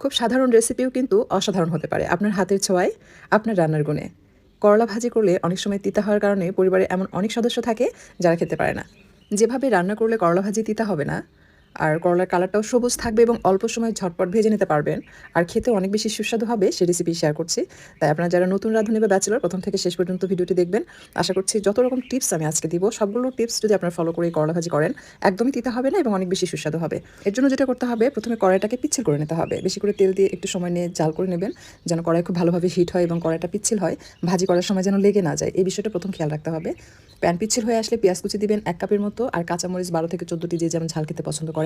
খুব সাধারণ রেসিপিও কিন্তু অসাধারণ হতে পারে। আপনার হাতের ছোঁয়ায়, আপনার রান্নার গুণে। করলা ভাজি করলে অনেক সময় তিতা হওয়ার কারণে পরিবারে এমন অনেক সদস্য থাকে যারা খেতে পারে না। যেভাবে রান্না করলে করলা ভাজি তিতা হবে না আর করলার কালারটাও সবুজ থাকবে এবং অল্প সময় ঝটপট ভেজে নিতে পারবেন। আর খেতে অনেক বেশি সুস্বাদু হবে সেই রেসিপি শেয়ার করছি। তাই আপনারা যারা নতুন রাঁধুনি বা ব্যাচেলর প্রথম থেকে শেষ পর্যন্ত ভিডিওটি দেখবেন। আশা করছি যত রকম টিপস আমি আজকে দিব, সবগুলো টিপস যদি আপনারা ফলো করে করলা ভাজি করেন, একদমই তিতা হবে না এবং অনেক বেশি সুস্বাদু হবে। এর জন্য যেটা করতে হবে, প্রথমে কড়াইটাকে পিচ্ছিল করে নিতে হবে। বেশি করে তেল দিয়ে একটু সময় নিয়ে জাল করে নেবেন, যেন কড়াই খুব ভালোভাবে হিট হয় এবং কড়াইটা পিচ্ছিল হয়। ভাজি করার সময় যেন লেগে না যায়, এই বিষয়টা প্রথম খেয়াল রাখতে হবে। প্যান পিচ্ছিল হয়ে আসলে পেঁয়াজ কুচি দিবেন এক কাপের মতো, আর কাঁচামরিচ বারো থেকে চোদ্দোটি যে যেমন ঝাল খেতে পছন্দ করেন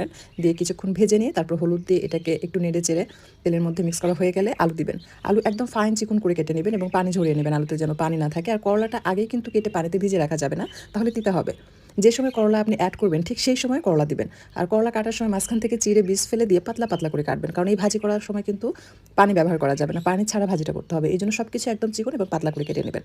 দিয়ে কিছুক্ষণ ভেজে নিয়ে তারপর হলুদ দিয়ে এটাকে একটু নেড়ে চেড়ে তেলের মধ্যে মিক্স করা হয়ে গেলে আলু দিবেন। আলু একদম ফাইন চিকন করে কেটে নেবেন এবং পানি ঝরিয়ে নেবেন আলুতে যেন পানি না থাকে। আর করলাটা আগেই কিন্তু কেটে পানিতে ভিজে রাখা যাবে না, তাহলে তিতা হবে। যে সময় করলা আপনি অ্যাড করবেন, ঠিক সেই সময় করলা দিবেন। আর করলা কাটার সময় মাঝখান থেকে চিড়ে বীজ ফেলে দিয়ে পাতলা পাতলা করে কাটবেন। কারণ এই ভাজি করার সময় কিন্তু পানি ব্যবহার করা যাবে না, পানি ছাড়া ভাজিটা করতে হবে। এই জন্য সব কিছু একদম চিকন এবং পাতলা করে কেটে নেবেন।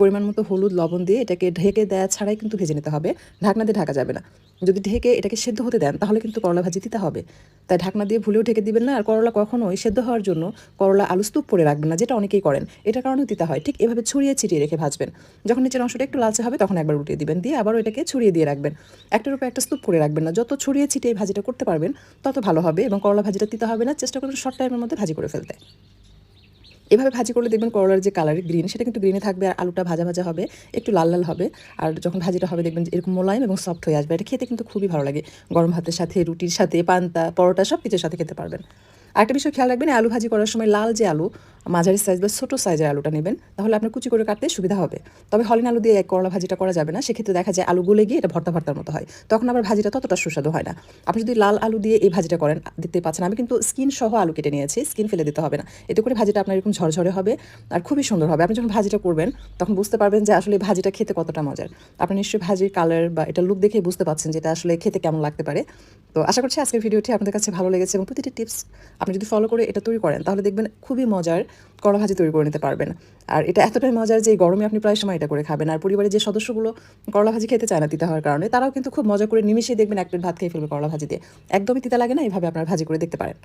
পরিমাণ মতো হলুদ, লবণ দিয়ে এটাকে ঢেকে দেওয়া ছাড়াই কিন্তু ভেজে নিতে হবে। ঢাকনা দিয়ে ঢাকা যাবে না। যদি ঢেকে এটাকে সেদ্ধ হতে দেন, তাহলে কিন্তু করলা ভাজি দিতে হবে। তাই ঢাকনা দিয়ে ভুলেও ঢেকে দিবেন না। আর করলা কখনোই সেদ্ধ হওয়ার জন্য করলা আলু স্তূপ পরে রাখবেন না, যেটা অনেকেই করেন। এটার কারণে দিতে হয়। ঠিক এভাবে ছড়িয়ে ছিটিয়ে রেখে ভাজবেন। যখন নিচের অংশটা একটু লালচে হবে, তখন একবার উঠিয়ে দিবেন। দিয়ে আবারও এটাকে ছড়িয়ে দিয়ে রাখবেন। একটার উপর একটা স্তূপ করে রাখবেন না। যত ছড়িয়ে ছিটিয়ে ভাজিটা করতে পারবেন, তত ভালো হবে। এবং করলা ভাজিটা দিতে হবে না। চেষ্টা করবেন শর্ট টাইমের মধ্যে ভাজি করে ফেলতে। এভাবে ভাজি করলে দেখবেন করলার যে কালার গ্রিন সেটা কিন্তু গ্রিনে থাকবে আর আলুটা ভাজা ভাজা হবে, একটু লাল লাল হবে। আর যখন ভাজিটা হবে দেখবেন এরকম মোলায়ম এবং সফট হয়ে আসবে। এটা খেতে কিন্তু খুবই ভালো লাগে। গরম ভাতের সাথে, রুটির সাথে, পান্তা, পরোটা সব কিছুর সাথে খেতে পারবেন। আরেকটা বিষয় খেয়াল রাখবেন, আলু ভাজি করার সময় লাল যে আলু, মাঝারি সাইজ বা ছোটো সাইজের আলুটা নেবেন, তাহলে আপনার কুচি করে কাটতে সুবিধা হবে। তবে হলিন আলু দিয়ে এক করলা ভাজিটা করা যাবে না, সেক্ষেত্রে দেখা যায় আলু গলে গিয়ে এটা ভর্তা ভর্তার মতো হয়। তখন আবার ভাজিটা ততটা সুস্বাদু হয় না। আপনি যদি লাল আলু দিয়ে এই ভাজিটা করেন, দেখতে পাচ্ছেন, আমি কিন্তু স্কিন সহ আলু কেটে নিয়েছি স্কিন ফেলে দিতে হবে না। এতে করে ভাজিটা আপনার এরকম ঝরঝরে হবে আর খুবই সুন্দর হবে। আপনি যখন ভাজিটা করবেন, তখন বুঝতে পারবেন যে আসলে ভাজিটা খেতে কতটা মজার। আপনি নিশ্চয়ই ভাজির কালার বা এটা লুক দেখে বুঝতে পারছেন যে এটা আসলে খেতে কেমন লাগতে পারে। তো আশা করছি আজকের ভিডিওটি আপনাদের কাছে ভালো লেগেছে এবং প্রতিটি টিপস আপনি যদি ফলো করে এটা তৈরি করেন, তাহলে দেখবেন খুবই মজার কড়া ভাজি তৈরি করে নিতে পারবেন। আর এটা এতটাই মজার যে গরমে আপনি প্রায় সময় এটা করে খাবেন। আর পরিবারের যে সদস্যগুলো করলা ভাজি খেতে চায় না তিতা হওয়ার কারণে, তারাও কিন্তু খুব মজা করে নিমিশে দেখবেন এক প্লেট ভাত খেয়ে ফেলবে করলা ভাজি দিয়ে। একদমই তিতা লাগে না এইভাবে আপনার ভাজি করে দেখতে পারেন।